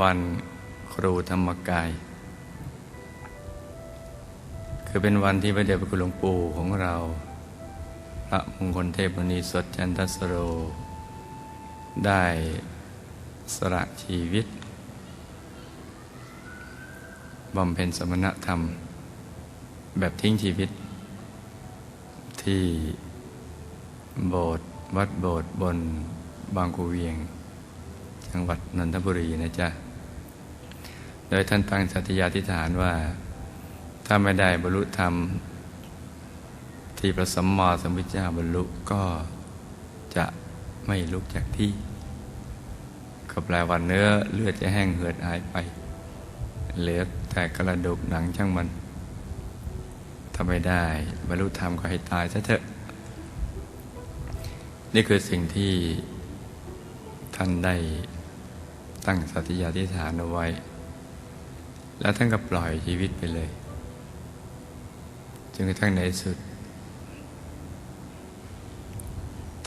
วันครูธรรมกาย คือเป็นวันที่พระเดชพระคุณหลวงปู่ของเรา พระมงคลเทพมุนีสดจันทสโร ได้สละชีวิตบำเพ็ญสมณธรรม แบบทิ้งชีวิต ที่โบสถ์วัดโบสถ์บนบางคูเวียง จังหวัดนนทบุรีนะจ๊ะ โดยท่านตั้งสัตยาธิษฐานว่า ถ้าไม่ได้บรรลุธรรม ที่พระสัมมาสัมพุทธเจ้าบรรลุก็จะไม่ลุกจากที่ ก็แปลว่าเนื้อเลือดจะแห้งเหือดหายไป เหลือแต่กระดูกหนังช่างมันถ้าไม่ได้บรรลุธรรมก็ให้ตายซะเถอะ นี่คือสิ่งที่ท่านได้ ตั้งสัตยาธิฐานเอาไว้ แล้วท่านก็ปล่อยชีวิตไปเลยจนกระทั่งในสุด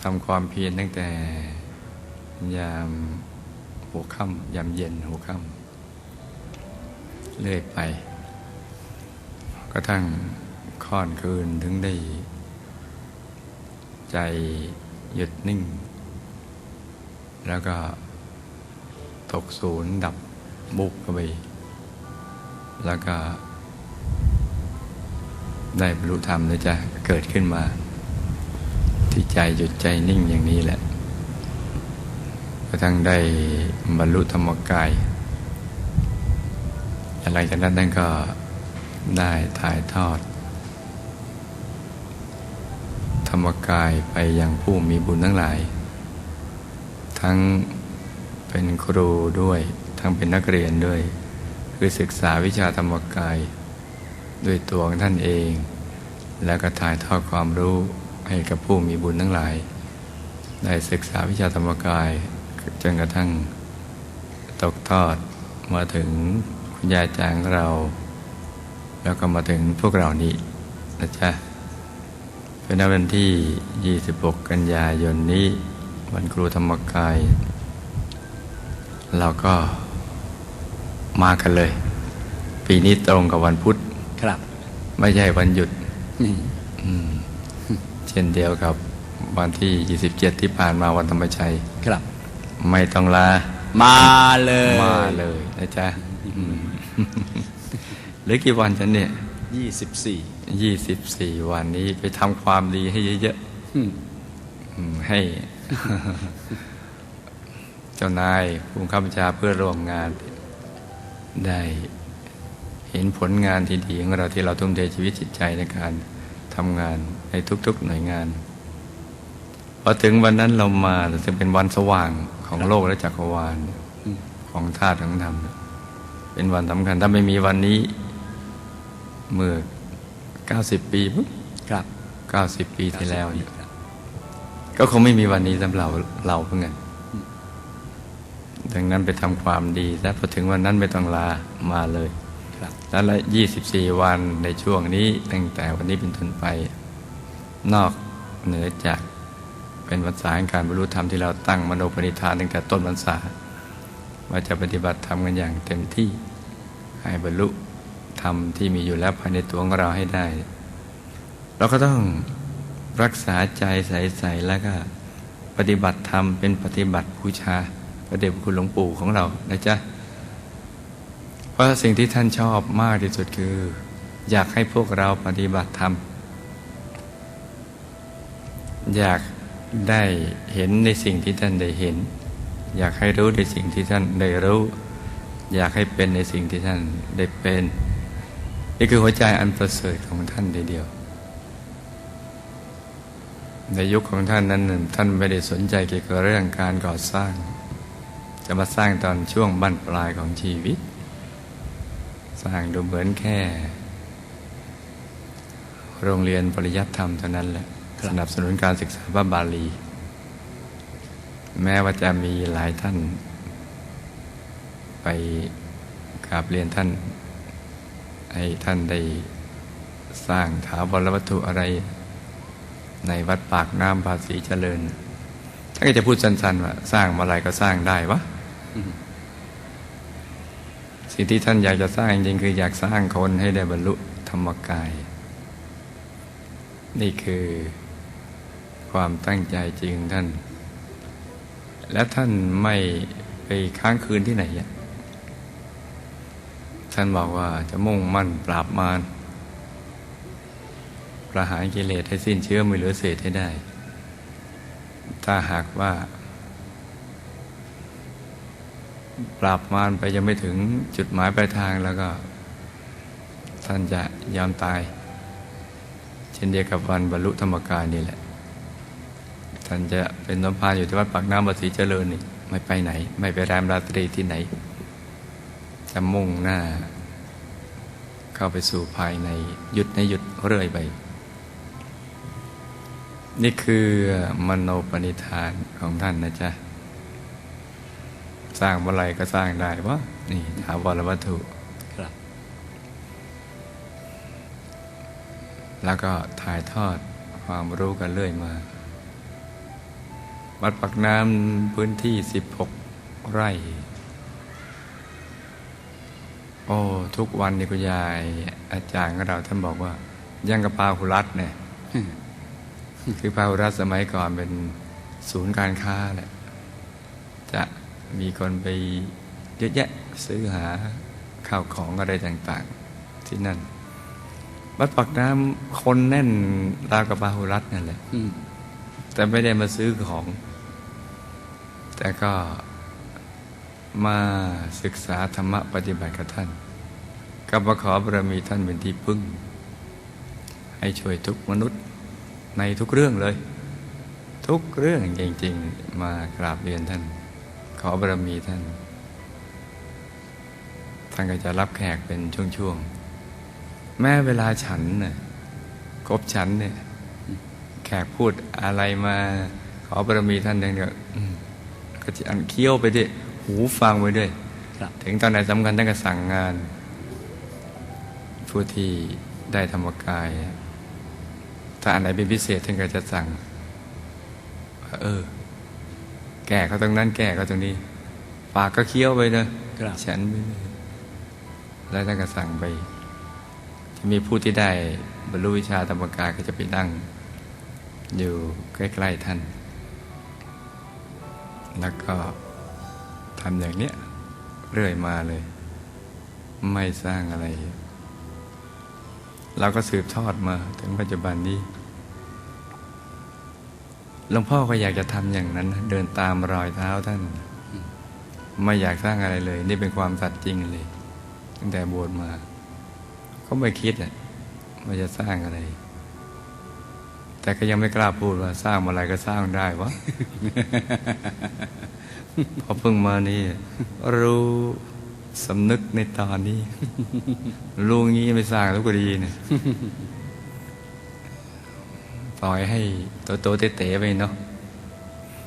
ทำความเพียรตั้งแต่ยามหัวค่ำยามเย็นหัวค่ำเรื่อยไปก็ทั้งค่อนคืนถึงได้ ใจหยุดนิ่ง แล้วก็ ตกศูนย์ดับบุกไป แล้วก็ ได้บรรลุธรรมเลยจะเกิดขึ้นมา ที่ใจหยุดใจนิ่งอย่างนี้แหละกระทั่งได้บรรลุธรรมกายหลังจากนั้นท่นก็ได้ถ่ายทอด ธรรมกายไปยังผู้มีบุญทั้งหลาย ทั้ง เป็นครูด้วยทั้งเป็นนักเรียนด้วย คือศึกษาวิชาธรรมกาย ด้วยตัวของท่านเอง แล้วก็ถ่ายทอดความรู้ให้กับผู้มีบุญทั้งหลาย ได้ศึกษาวิชาธรรมกายจนกระทั่งตกทอดมาถึงคุณยายจางเรา แล้วก็มาถึงพวกเรานี้นะจ๊ะเป็นวันที่ 26 กันยายนนี้ วันครูธรรมกาย เราก็มากันเลย ปีนี้ตรงกับวันพุธครับ ไม่ใช่วันหยุดนี่อืมเช่นเดียวกับวันที่ 27 ที่ผ่านมาวันธรรมชัย ครับ ไม่ต้องลา มาเลย มาเลยนะจ๊ะอืมเหลือกี่วันฉันเนี่ยยี่สิบสี่24วันนี้ไปทำความดีให้เยอะๆอืมให้ เจ้านายผู้บังคับบัญชาเพื่อร่วมงาน ได้เห็นผลงานที่ดีของเราที่เราทุ่มเทชีวิตจิตใจในการทำงานในทุกๆหน่วยงานพอถึงวันนั้นเรามาจะเป็นวันสว่างของโลกและจักรวาลของธาตุของธรรมเป็นวันสำคัญ ถ้าไม่มีวันนี้ เมื่อ 90 ปีปุ๊บครับ 90 ปีที่แล้วเนี่ยก็คงไม่มีวันนี้สำหรับเราเพื่อนกัน ดังนั้นไปทำความดีและพอถึงวันนั้นไม่ต้องลามาเลยครับแล้วละ 24 วันในช่วงนี้ตั้งแต่วันนี้เป็นต้นไป นอกเหนือจากเป็นวันษาแห่งการบรรลุธรรมที่เราตั้งมโนปณิธานตั้งแต่ต้นวันษาว่าจะปฏิบัติธรรมกันอย่างเต็มที่ให้บรรลุธรรมที่มีอยู่แล้วภายในตัวของเราให้ได้ เราก็ต้องรักษาใจใสๆแล้วก็ปฏิบัติธรรมเป็นปฏิบัติบูชา พระเดชคุณหลวงปู่ของเรานะจ๊ะเพราะสิ่งที่ท่านชอบมากที่สุดคือ อยากให้พวกเราปฏิบัติธรรม อยากได้เห็นในสิ่งที่ท่านได้เห็น อยากให้รู้ในสิ่งที่ท่านได้รู้ อยากให้เป็นในสิ่งที่ท่านได้เป็น นี่คือหัวใจอันประเสริฐของท่านเดียวในยุคของท่านนั้นน่ะท่านไม่ได้สนใจเกี่ยวกับเรื่องการก่อสร้าง จะมาสร้างตอนช่วงบั้นปลายของชีวิต สร้างดูเหมือนแค่ โรงเรียนปริยัติธรรมเท่านั้นแหละสนับสนุนการศึกษาพระบาลี แม้ว่าจะมีหลายท่าน ไปกราบเรียนท่าน ให้ท่านได้สร้างถาวรวัตถุอะไร ในวัดปากน้ำภาษีเจริญท่านก็จะพูดสั้นๆว่า สร้างมื่อไรก็สร้างได้วะ สิ่งที่ท่านอยากจะสร้างจริงคืออยากสร้างคนให้ได้บรรลุธรรมกาย นี่คือความตั้งใจจริงท่าน และท่านไม่ไปค้างคืนที่ไหน ท่านบอกว่าจะมุ่งมั่นปราบมารประหารกิเลสให้สิ้นเชื้อไม่เหลือเศษให้ได้ ถ้าหากว่า ปราบมารไปยังไม่ถึงจุดหมายปลายทางแล้วก็ ท่านจะยอมตาย เช่นเดียวกับวันบรรลุธรรมกายนี่แหละ ท่านจะเป็นสมภารอยู่ที่วัดปากน้ำบสีเจริญนี่ไม่ไปไหน ไม่ไปแรมราตรีที่ไหน จะมุ่งหน้า เข้าไปสู่ภายในหยุดในหยุดเรื่อยไปนี่คือมโนปณิธานของท่านนะจ๊ะ สร้างเมื่อไรก็สร้างได้วะนี่ถาวรวัตถุครับ แล้วก็ถ่ายทอดความรู้กันเรื่อยมา วัดปักน้ำพื้นที่ 16 ไร่ โอ้ ทุกวันนี่คุณยายอาจารย์ของเราท่านบอกว่า ยังกับพาหุรัตเนี่ย คือพาหุรัตสมัยก่อนเป็นศูนย์การค้าแหละจะ มีคนไปเยอะแยะซื้อหาข้าวของอะไรต่างๆ ที่นั่นวัดปักน้ำคนแน่นราวกับพาหุรัตนั่นแหละแต่ไม่ได้มาซื้อของ แต่ก็มาศึกษาธรรมะปฏิบัติกับท่านกับมาขอบารมีท่านเป็นที่พึ่ง ให้ช่วยทุกมนุษย์ในทุกเรื่องเลย ทุกเรื่องจริง ๆ มากราบเรียนท่าน ขอบารมีท่าน ท่านก็จะรับแขกเป็นช่วงๆ แม้เวลาฉันน่ะครบฉันเนี่ย แขกพูดอะไรมา ขอบารมีท่านอย่างเดียวอืมก็จะอันเคี้ยวไปด้วย หูฟังไปด้วยครับถึงตอนไหนสำคัญท่านก็สั่งงาน ผู้ที่ได้ธรรมกาย ถ้าอันไหนเป็นพิเศษท่านก็จะสั่งว่าเออ แก่เขาตรงนั้นแก่เขาตรงนี้ ปากก็เคี้ยวไปนะครับฉันไปเลยแล้วท่านก็สั่งไป จะมีผู้ที่ได้บรรลุวิชาธรรมกายก็จะไปนั่ง อยู่ใกล้ๆท่าน แล้วก็ทำอย่างเนี้ยเรื่อยมาเลย ไม่สร้างอะไร เราก็สืบทอดมาถึงปัจจุบันนี้ หลวงพ่อก็อยากจะทำอย่างนั้น เดินตามรอยเท้าท่าน ไม่อยากสร้างอะไรเลย นี่เป็นความสัตย์จริงเลย ตั้งแต่บวชมา ก็ไม่คิดอะว่าจะสร้างอะไร แต่ก็ยังไม่กล้าพูดว่าสร้างอะไรก็สร้างได้วะพอเพิ่งมานี่ รู้สำนึกในตอนนี้รู้งี้ไม่สร้างแล้วก็ดีเนี่ย ปล่อยให้โตโตๆเต๋ๆไปเนาะ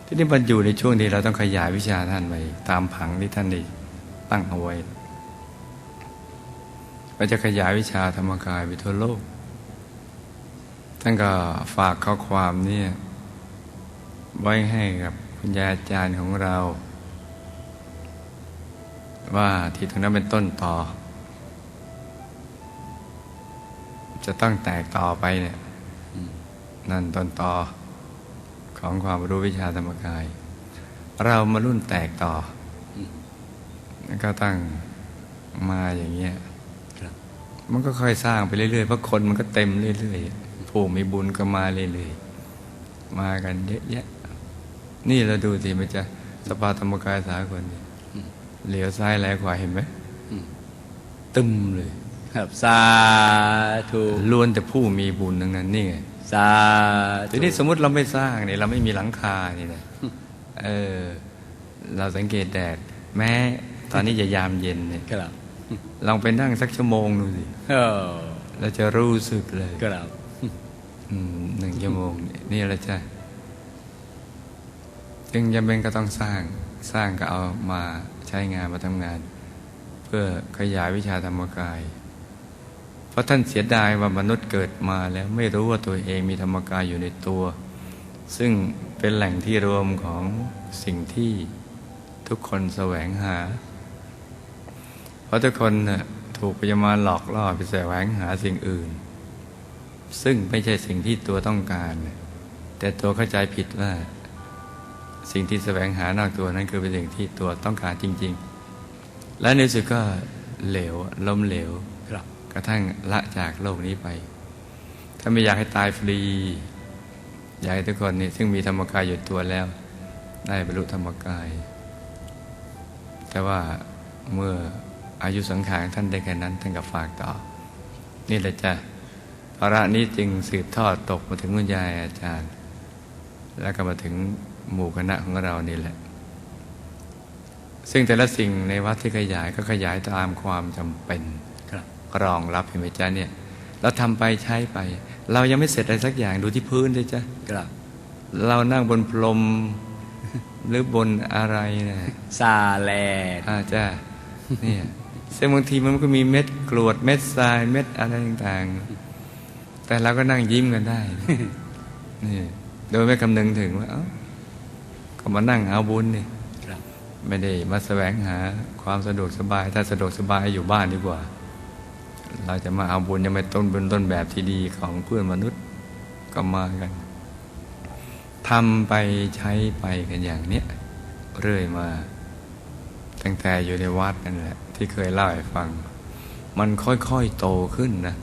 ที่นี่มันอยู่ในช่วงที่เราต้องขยายวิชาท่านไปตามผังที่ท่านได้ตั้งเอาไว้เราจะขยายวิชาธรรมกายไปทั่วโลก ท่านก็ฝากข้อความเนี่ยไว้ให้กับคุณยายอาจารย์ของเรา ว่าที่ตรงนั้นเป็นต้นต่อ จะต้องแตกต่อไปเนี่ย นั่นต้นต่อของความรู้วิชาธรรมกาย เรามารุ่นแตกต่ออแล้วก็ตั้งมาอย่างเงี้ยครับมันก็ค่อยสร้างไปเรื่อยๆเพราะคนมันก็เต็มเรื่อยๆผู้มีบุญก็มาเรื่อยๆมากันเยอะแยะ นี่เราดูสิมันจะสภาธรรมกายสากลเนี่ยเหลียวซ้ายแลขวาเห็นไหมอืมตึมเลย ครับสาธุล้วนแต่ผู้มีบุญทั้งนั้นนี่ไงสาทีนี้สมมติเราไม่สร้างเนี่ยเราไม่มีหลังคานี่นะเออเราสังเกตแดดแม้ตอนนี้จะยามเย็นเนี่ยครับลองไปนั่งสักชั่วโมงดูสิเออเราจะรู้สึกเลยครับอืมหนึ่งชั่วโมงเนี่ยนี่แหละจ้ะจึงจำเป็นก็ต้องสร้างสร้างก็เอามาใช้งานมาทำงาน เพื่อขยายวิชาธรรมกาย เพราะท่านเสียดายว่ามนุษย์เกิดมาแล้วไม่รู้ว่าตัวเองมีธรรมกายอยู่ในตัว ซึ่งเป็นแหล่งที่รวมของสิ่งที่ทุกคนแสวงหา เพราะทุกคนถูกพยามาหลอกล่อไปแสวงหาสิ่งอื่น ซึ่งไม่ใช่สิ่งที่ตัวต้องการ แต่ตัวเข้าใจผิดว่า สิ่งที่แสวงหานอกตัวนั้นคือเป็นสิ่งที่ตัวต้องการจริง ๆ และในที่สุดก็เหลวล้มเหลว กระทั่งละจากโลกนี้ไป ถ้าไม่อยากให้ตายฟรี อยากให้ทุกคนนี่ซึ่งมีธรรมกายอยู่ตัวแล้ว ได้บรรลุธรรมกาย แต่ว่าเมื่ออายุสังขารท่านได้แค่นั้น ท่านก็ฝากต่อ นี่แหละจ้ะภาระนี้จึงสืบทอดตกมาถึงคุณยายอาจารย์ แล้วก็มาถึงหมู่คณะของเรานี่แหละ ซึ่งแต่ละสิ่งในวัดที่ขยายก็ขยายตามความจำเป็น รับรองรับเห็นไหมจ๊ะเนี่ย เราทำไปใช้ไป เรายังไม่เสร็จอะไรสักอย่างดูที่พื้นเลยจ้ะครับ เรานั่งบนพรมหรือบนอะไรนะซาแลดอาจ้ะเนี่ยซึ่งบางทีมันก็มีเม็ดกรวดเม็ดทรายเม็ดอะไรต่างๆ แต่เราก็นั่งยิ้มกันได้นี่โดยไม่คำนึงถึงว่าเอ้าก็มานั่งเอาบุญนี่ครับไม่ได้มาแสวงหาความสะดวกสบาย ถ้าสะดวกสบายอยู่บ้านดีกว่า เราจะมาเอาบุญยังไม่ต้นบุญต้นแบบที่ดีของเพื่อนมนุษย์ก็มากันทำไปใช้ไปกันอย่างเนี้ยเรื่อยมา ตั้งแต่อยู่ในวัดนั่นแหละ ที่เคยเล่าให้ฟัง มันค่อยๆโตขึ้นนะ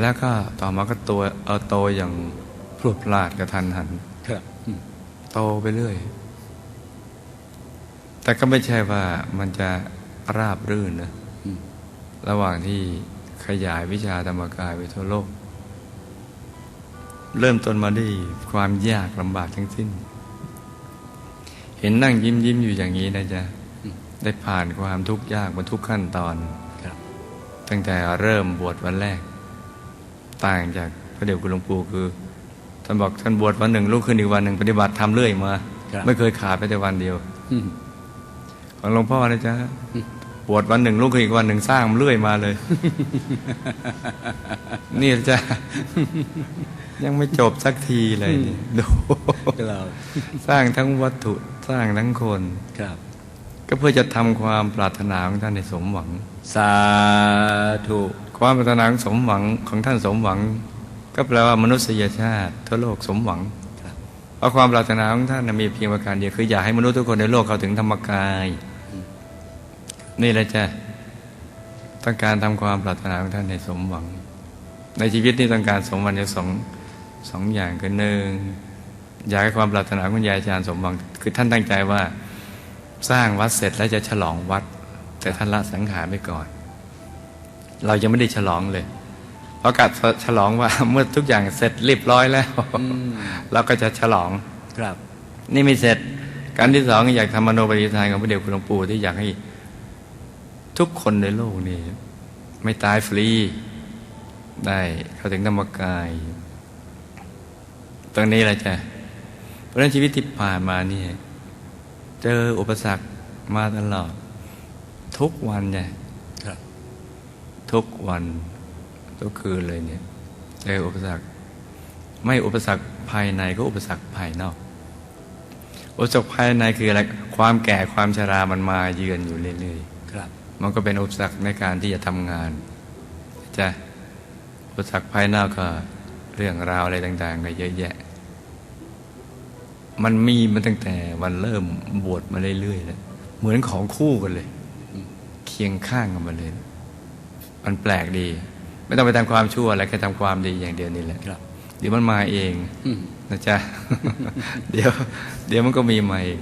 แล้วก็ต่อมาก็ตัวเออโตอย่างพรวดพลาดกระทันหันครับอืมโตไปเรื่อย แต่ก็ไม่ใช่ว่ามันจะราบรื่นนะอืม ระหว่างที่ขยายวิชาธรรมกายไปทั่วโลก เริ่มต้นมาด้วยความยากลำบากทั้งสิ้น เห็นนั่งยิ้มยิ้มอยู่อย่างนี้นะจ๊ะ ได้ผ่านความทุกข์ยากมาทุกขั้นตอนครับตั้งแต่เริ่มบวชวันแรก ต่างจากพระเดชคุณหลวงปู่คือท่านบอกท่านบวชวันหนึ่งลุกขึ้นอีกวันหนึ่งปฏิบัติทำเรื่อยมาครับไม่เคยขาดไปแต่วันเดียวอืมของหลวงพ่อนะจ๊ะ บวชวันหนึ่งลุกขึ้นอีกวันหนึ่งสร้างเรื่อยมาเลย นี่จ้ะยังไม่จบสักทีเลยนี่ดูครับสร้างทั้งวัตถุสร้างทั้งคนครับ ก็เพื่อจะทำความปรารถนาของท่านในสมหวัง สาธุความปรารถนาของสมหวังของท่านสมหวัง ก็แปลว่ามนุษยชาติทั่วโลกสมหวังครับเพราะความปรารถนาของท่านน่ะมีเพียงประการเดียวคืออยากให้มนุษย์ทุกคนในโลกเข้าถึงธรรมกาย นี่แหละจ้ะต้องการทำความปรารถนาของท่านในสมหวัง ในชีวิตนี้ต้องการสมหวังอยู่สองสองอย่างคือหนึ่งอยากให้ความปรารถนาของคุณยายอาจารย์สมหวัง คือท่านตั้งใจว่าสร้างวัดเสร็จแล้วจะฉลองวัด แต่ท่านละสังขารไปก่อน เรายังไม่ได้ฉลองเลยเพราะกัดฉลองว่าเมื่อทุกอย่างเสร็จเรียบร้อยแล้วอืมเราก็จะฉลองครับ นี่ไม่เสร็จ การที่สองอยากทำมโนปฏิทานของพระเดชคุณหลวงปู่ที่อยากให้ ทุกคนในโลกนี้ ไม่ตายฟรี ได้เข้าถึงธรรมกาย ตรงนี้แหละจ้ะเพราะฉะนั้นชีวิตที่ผ่านมาเนี่ยเจออุปสรรคมาตลอด ทุกวันเนี่ยครับทุกวัน ทุกคืนเลยเนี่ยเจออุปสรรค ไม่อุปสรรคภายในก็อุปสรรคภายนอกอุปสรรคภายในคืออะไรความแก่ความชรามันมาเยือนอยู่เรื่อยครับๆ มันก็เป็นอุปสรรคในการที่จะทำงานจะอุปสรรคภายนอกก็เรื่องราวอะไรต่างๆก็เยอะแยะ มันมีมาตั้งแต่วันเริ่มบวชมาเรื่อยๆแล้วเหมือนของคู่กันเลย เคียงข้างกันมาเลย มันแปลกดี ไม่ต้องไปทำความชั่วอะไรแค่ทำความดีอย่างเดียวนี่แหละครับเดี๋ยวมันมาเองอืมนะจ๊ะเดี๋ยว เดี๋ยวมันก็มีมาเอง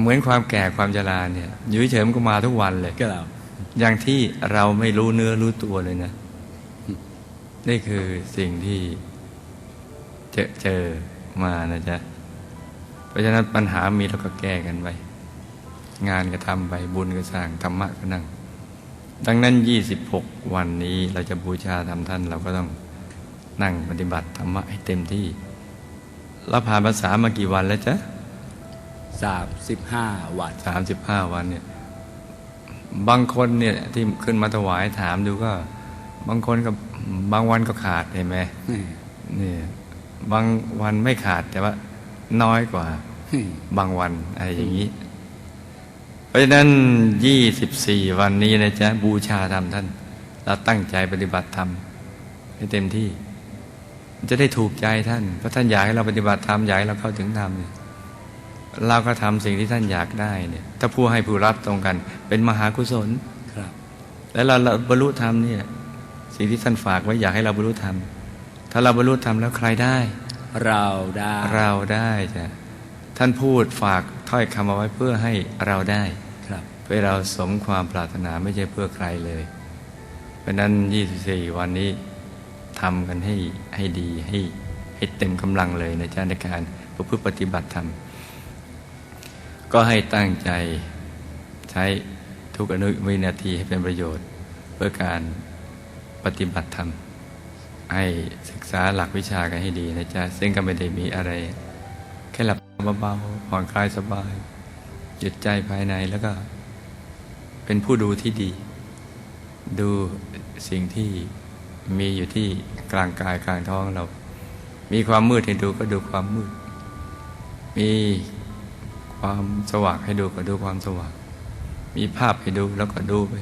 เหมือนความแก่ความชราเนี่ยอยู่เฉยๆมันก็มาทุกวันเลยครับอย่างที่เราไม่รู้เนื้อรู้ตัวเลยนะ นี่คือสิ่งที่เจอเจอมานะจ๊ะ เพราะฉะนั้นปัญหามีเราก็แก้กันไป งานก็ทำไปบุญก็สร้างธรรมะก็นั่ง ดังนั้น 26 วันนี้เราจะบูชาทำท่านเราก็ต้องนั่งปฏิบัติธรรมะให้เต็มที่เราผ่านภาษามากี่วันแล้วจ๊ะ สามสิบห้าวันสามสิบห้าวันเนี่ยบางคนเนี่ยที่ขึ้นมาถวายถามดูก็ บางคนก็บางวันก็ขาดเห็นไหมนี่บางวันไม่ขาดแต่ว่าน้อยกว่า บางวันอะไรอย่างนี้ เพราะฉะนั้น 24 วันนี้นะจ๊ะบูชาธรรมท่าน เราตั้งใจปฏิบัติธรรมให้เต็มที่ จะได้ถูกใจท่าน เพราะท่านอยากให้เราปฏิบัติธรรมอยากให้เราเข้าถึงธรรมเนี่ย เราก็ทำสิ่งที่ท่านอยากได้เนี่ย ถ้าผู้ให้ผู้รับตรงกัน เป็นมหากุศลครับ แล้วเราเราบรรลุธรรมเนี่ยสิ่งที่ท่านฝากไว้อยากให้เราบรรลุธรรม ถ้าเราบรรลุธรรมแล้วใครได้ เราได้เราได้จ้ะท่านพูดฝากถ้อยคำเอาไว้เพื่อให้เราได้ครับเพื่อเราสมความปรารถนาไม่ใช่เพื่อใครเลย เพราะฉะนั้น24 วันนี้ทำกันให้ให้ดีให้ให้เต็มกำลังเลยนะจ๊ะในการประพฤติปฏิบัติธรรม ก็ให้ตั้งใจใช้ทุกอนุวินาทีให้เป็นประโยชน์ เพื่อการปฏิบัติธรรม ให้ศึกษาหลักวิชากันให้ดีนะจ๊ะ ซึ่งก็ไม่ได้มีอะไร แค่หลับเบาๆผ่อนคลายสบาย หยุดใจภายในแล้วก็ เป็นผู้ดูที่ดี ดูสิ่งที่มีอยู่ที่กลางกายกลางท้องเรา มีความมืดให้ดูก็ดูความมืด มี ความสว่างให้ดูก็ดูความสว่าง มีภาพให้ดูแล้วก็ดูไป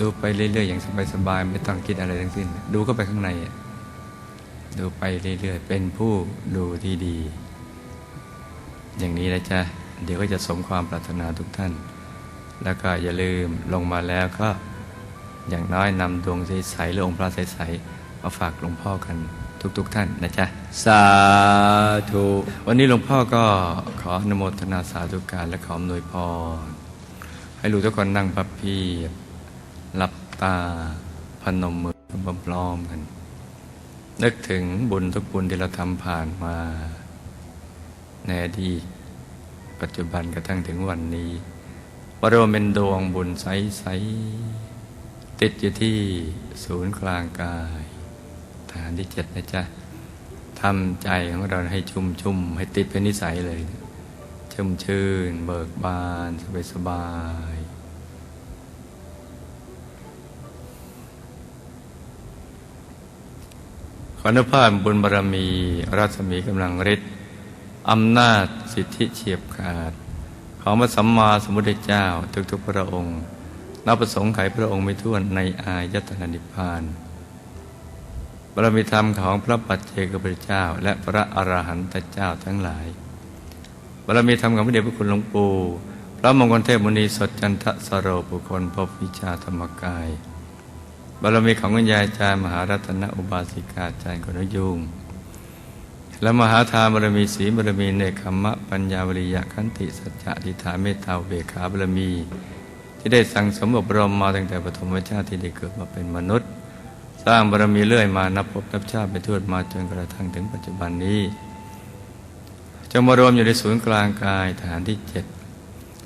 ดูไปเรื่อยๆอย่างสบายๆไม่ต้องคิดอะไรทั้งสิ้น ดูเข้าไปข้างใน ดูไปเรื่อยๆเป็นผู้ดูที่ดี อย่างนี้นะจ๊ะเดี๋ยวก็จะสมความปรารถนาทุกท่าน แล้วก็อย่าลืมลงมาแล้วก็อย่างน้อยนำดวงใสๆหรือองค์พระใสๆมาฝากหลวงพ่อกัน ทุกๆท่านนะจ๊ะ สาธุ วันนี้หลวงพ่อก็ขออนุโมทนาสาธุการและขออำนวยพร ให้ลูกทุกคนนั่งพับเพียบหลับตาพนมมือพร้อมๆกัน นึกถึงบุญทุกบุญที่เราทำผ่านมา ในอดีตปัจจุบันกระทั่งถึงวันนี้ว่าเราเป็นดวงบุญใส ๆ ติดอยู่ที่ศูนย์กลางกาย ฐานที่เจ็ดนะจ๊ะทำใจของเราให้ชุ่มชุ่มให้ติดเป็นนิสัยเลย ชุ่มชื่น เบิกบานสบายสบายขออนุภาพบุญบารมีรัศมีกำลังฤทธิ์อำนาจสิทธิเฉียบขาด ของพระสัมมาสัมพุทธเจ้าทุกๆพระองค์นับประสงค์ไขพระองค์ไม่ท้วนในอายตนะนิพพาน บารมีธรรมของพระปัจเจกพุทธเจ้า และพระอรหันตเจ้าทั้งหลายบารมีธรรมของพระเดชพระคุณหลวงปู่พระมงคลเทพมุนีสดจันทสโรบุคคลพบวิชาธรรมกายบารมีของคุณยายอาจารย์มหารัตนอุบาสิกาอาจารย์กนยุงและมหาทานบารมีศีบารมีเนคขมะปัญญาวริยะขันติสัจจะทิฏฐานเมตตาเบขาบารมี ที่ได้สั่งสมอบรมมาตั้งแต่ปฐมชาติที่ได้เกิดมาเป็นมนุษย์ ร้างบารมีเรื่อยมานับพบนับชาติไปทั่วมาจนกระทั่งถึงปัจจุบันนี้จงมารวมอยู่ในศูนย์กลางกายฐานที่เจ็ด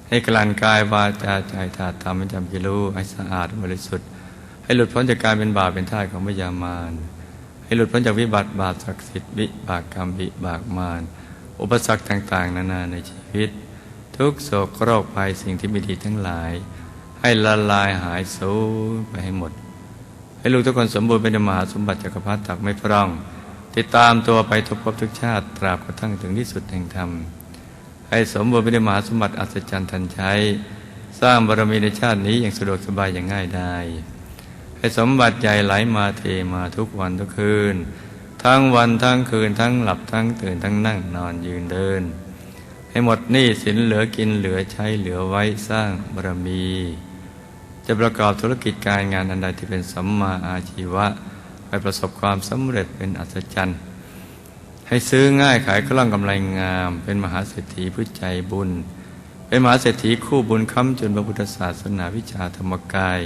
ให้กลั่นกายวาจาใจธาตุธรรมให้จำกิรู้ให้สะอาดบริสุทธิ์ ให้หลุดพ้นจากการเป็นบาปเป็นท่าของพยามารให้หลุดพ้นจากวิบัติบาปศักดิ์สิทธิ์วิบากกรรมวิบากมารอุปสรรคต่าง ๆ นานาในชีวิต ทุกโศกโรคภัยสิ่งที่ไม่ดีทั้งหลาย ให้ละลายหายสูญไปให้หมด ให้ลูกทุกคนสมบูรณ์เป็นมหาสมบัติจักรพรรดิตักไม่พร่อง ติดตามตัวไปทุกภพทุกชาติตราบกระทั่งถึงที่สุดแห่งธรรม ให้สมบูรณ์เป็นมหาสมบัติอัศจรรย์ทันใช้ สร้างบารมีในชาตินี้อย่างสะดวกสบายอย่างง่ายได้ ให้สมบัติใหญ่ไหลมาเทมาทุกวันทุกคืน ทั้งวันทั้งคืนทั้งหลับทั้งตื่นทั้งนั่งนอนยืนเดิน ให้หมดหนี้สินเหลือกินเหลือใช้เหลือไว้สร้างบารมี จะประกอบธุรกิจการงานอันใดที่เป็นสัมมาอาชีวะให้ประสบความสำเร็จเป็นอัศจรรย์ ให้ซื้อง่ายขายคล่องกำไรงาม เป็นมหาเศรษฐีผู้ใจบุญ เป็นมหาเศรษฐีคู่บุญค้ำจุนพระพุทธศาสนาวิชาธรรมกาย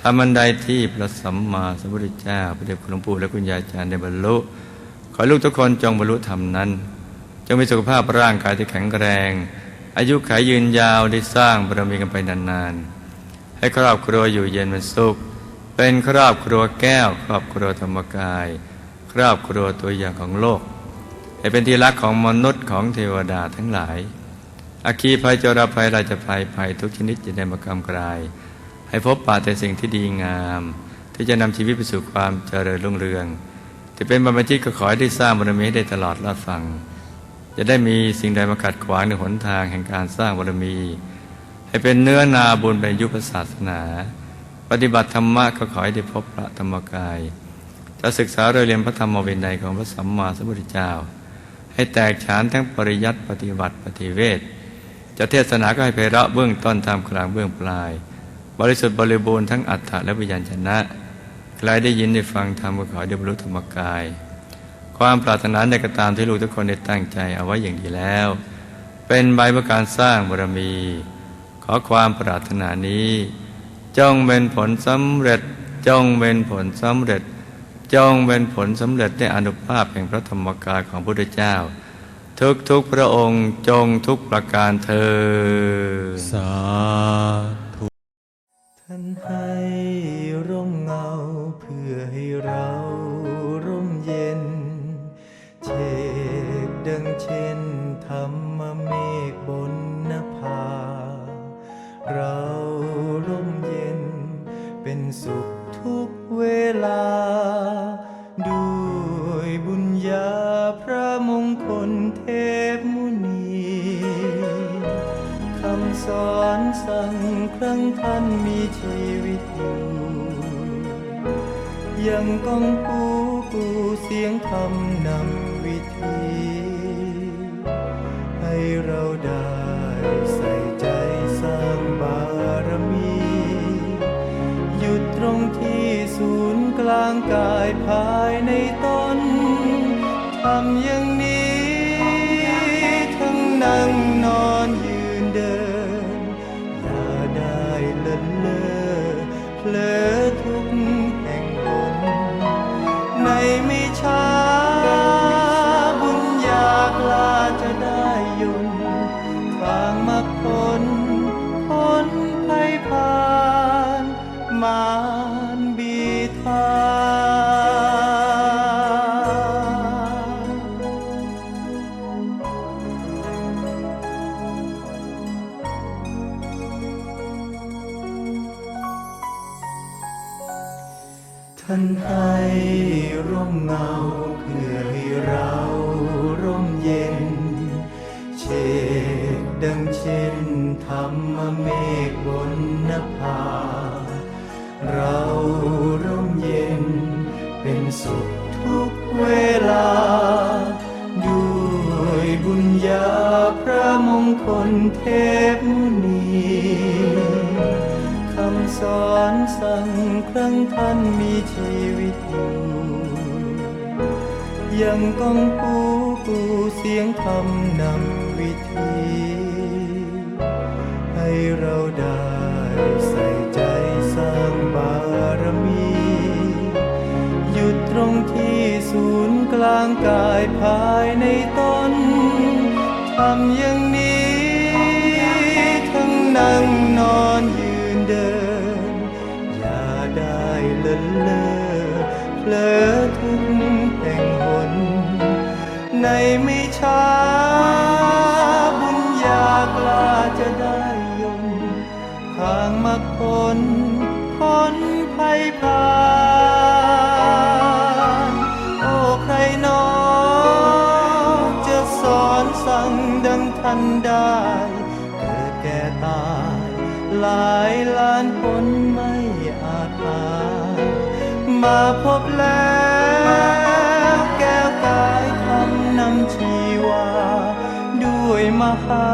ทำอันใดที่พระสัมมาสัมพุทธเจ้าพระเดชคุณหลวงปู่และคุณยายอาจารย์ได้บรรลุขอให้ลูกทุกคนจงบรรลุธรรมนั้น จงมีสุขภาพร่างกายที่แข็งแรง อายุขายยืนยาวได้สร้างบารมีกันไปนานๆ ให้ครอบครัวอยู่เย็นเป็นสุข เป็นครอบครัวแก้ว ครอบครัวธรรมกาย ครอบครัวตัวอย่างของโลก ให้เป็นที่รักของมนุษย์ของเทวดาทั้งหลายอาคีภัยจราภัยราชภัยภัยทุกชนิดจะได้มากำกลาย ให้พบป่าแต่สิ่งที่ดีงาม ที่จะนำชีวิตไปสู่ความเจริญรุ่งเรืองที่เป็นบรรพชิตก็ขอให้ได้สร้างบารมีให้ได้ตลอดรอดฟัง จะได้มีสิ่งใดมาขัดขวางในหนทางแห่งการสร้างบารมี ให้เป็นเนื้อนาบุญเป็นยุคศาสนา ปฏิบัติธรรมะก็ขอให้ได้พบพระธรรมกาย จะศึกษาเรียนพระธรรมวินัยของพระสัมมาสัมพุทธเจ้า ให้แตกฉานทั้งปริยัติปฏิบัติปฏิเวทจะเทศนาก็ให้เพระเบื้องต้นทำกลางเบื้องปลาย บริสุทธิ์บริบูรณ์ทั้งอัฏฐะและวิญญาณชนะใครได้ยินได้ฟังธรรมก็ขอได้บรรลุธรรมกาย ความปรารถนาในกระตามที่ลูกทุกคนได้ตั้งใจเอาไว้อย่างดีแล้ว เป็นใบประการสร้างบารมี อความปรารถนานี้ จงเป็นผลสำเร็จ จงเป็นผลสำเร็จ จงเป็นผลสำเร็จในอนุภาพแห่งพระธรรมกายของพระพุทธเจ้า ทุกทุกพระองค์จงทุกประการเธอสาธุท่านให้ร่มเงาเพื่อให้เราร่มเย็น เชกดังเช่นธรรม รั้งท่านมีชีวิตอยู่ยังก้องปูปูเสียงธรรมนำวิธี ให้เราได้ใส่ใจสร้างบารมี หยุดตรงที่ศูนย์กลางกายภายในตนทำอย่างนี้ เมฆบนนภา เราร่มเย็นเป็นสุขทุกเวลา ด้วยบุญญาพระมงคลเทพมุนีคำสอนสั่งครั้งท่านมีชีวิตอยู่ ยังก้องปูปูเสียงธรรมนำ ศูนย์กลางกายภายในตนทำอย่างนี้ มาพบแล้วแก้วกายคำนำชีวา ด้วยมหา